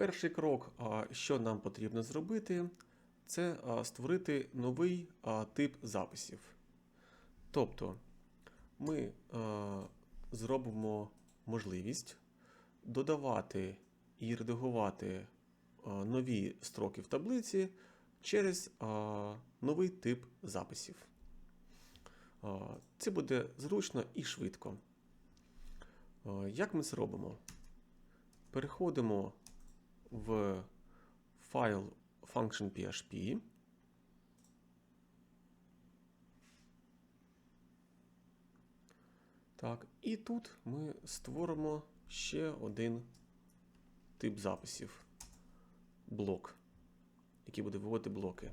Перший крок, що нам потрібно зробити, це створити новий тип записів. Тобто ми зробимо можливість додавати і редагувати нові строки в таблиці через новий тип записів. Це буде зручно і швидко. Як ми це робимо? Переходимо в файл function.php. Так, і тут ми створимо ще один тип записів. Блок, який буде виводити блоки.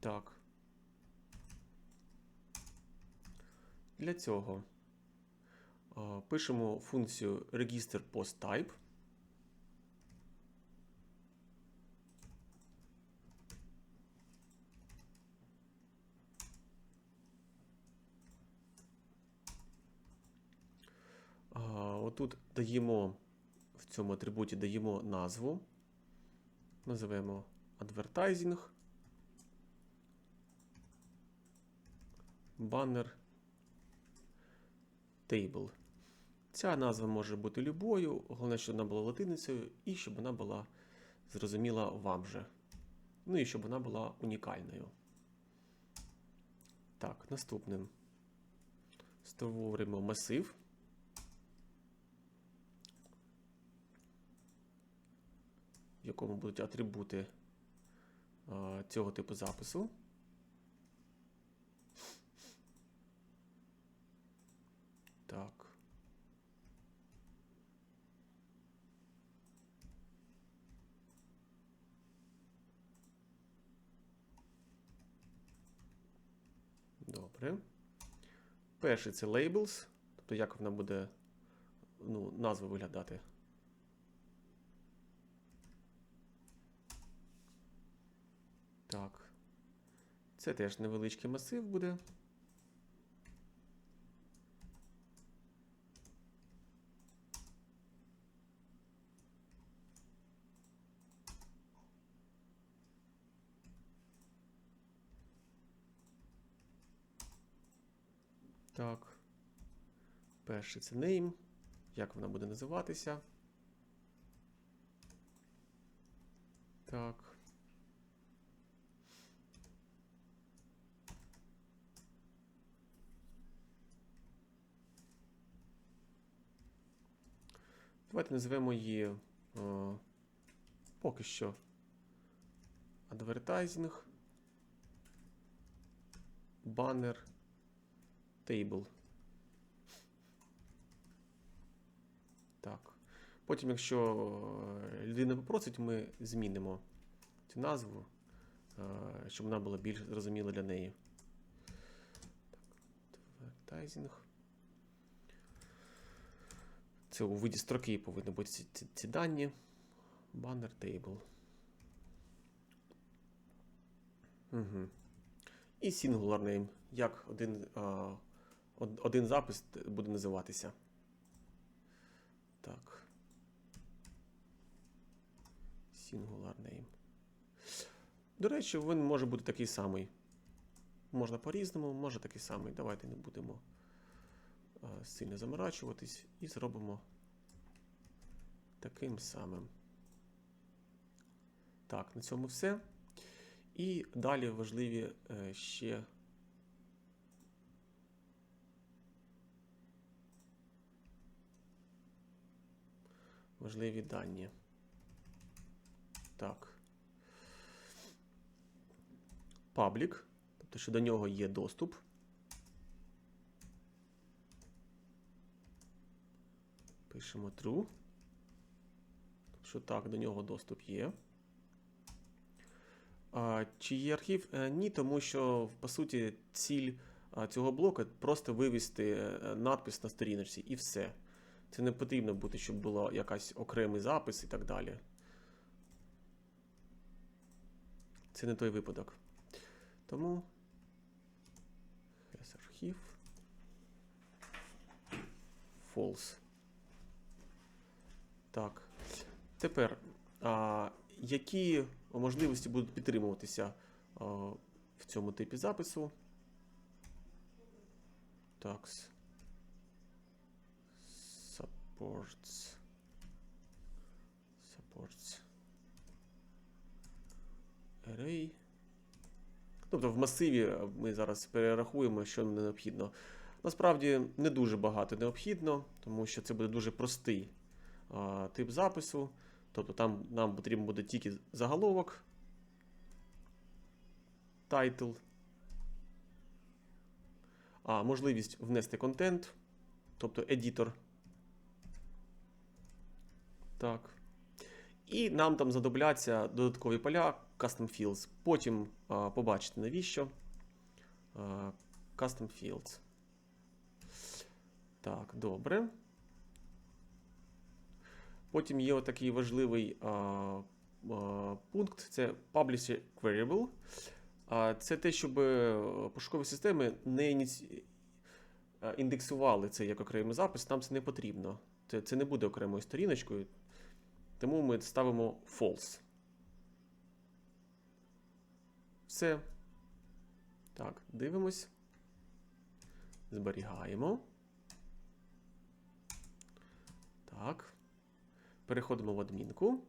Так. Для цього пишемо функцію register post type. Отут даємо в цьому атрибуті даємо назву. Називаємо advertising. Banner Table. Ця назва може бути любою, головне, щоб вона була латиницею і щоб вона була зрозуміла вам же. Ну і щоб вона була унікальною. Так, наступним створимо масив. В якому будуть атрибути цього типу запису. Так. Добре. Перший це labels, тобто як вона буде ну, назва виглядати. Так. Це теж невеличкий масив буде. Так. Перший це name. Як вона буде називатися? Так. Давайте назвемо її о, поки що Advertising Banner Table. Так. Потім, якщо е, людина попросить, ми змінимо цю назву, е, щоб вона була більш зрозуміла для неї. Advertising. Це у виді строки повинні бути ці, ці, ці дані. Banner table. Угу. І singular name. Як один, а, од- один запис буде називатися. Так. Singular name. До речі, він може бути такий самий. Можна по-різному, може такий самий. Давайте не будемо сильно заморачуватись і зробимо таким самим. Так, на цьому все. І далі важливі е, ще важливі дані. Так. Паблік, тобто, що до нього є доступ. Пишемо true. Що так, до нього доступ є. А, Чи є архів? Е, Ні, тому що, по суті, ціль цього блоку просто вивести е, надпис на сторіночці і все. Це не потрібно бути, щоб було якась окремий запис і так далі. Це не той випадок. Тому. Has архів. False. Так. Тепер, а, які можливості будуть підтримуватися а, в цьому типі запису? Так. Supports. Supports. Array. Тобто в масиві ми зараз перерахуємо, що необхідно. Насправді не дуже багато необхідно, тому що це буде дуже простий а, тип запису. Тобто там нам потрібен буде тільки заголовок, title, а можливість внести контент, тобто едітор. Так. І нам там знадобляться додаткові поля Custom Fields. Потім а, побачите навіщо. А, Custom Fields. Так, добре. Потім є отакий важливий а, а, пункт: це Publish Variable. А, це те, щоб е, пошукові системи не індексували це як окремий запис, нам це не потрібно. Це, це не буде окремою сторіночкою. Тому ми ставимо false. Все. Так, дивимось. Зберігаємо. Так. Переходимо в адмінку.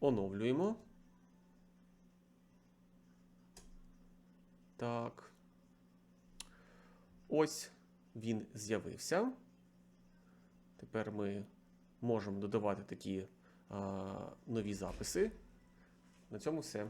Оновлюємо. Так. Ось він з'явився. Тепер ми можемо додавати такі а, нові записи. На цьому все.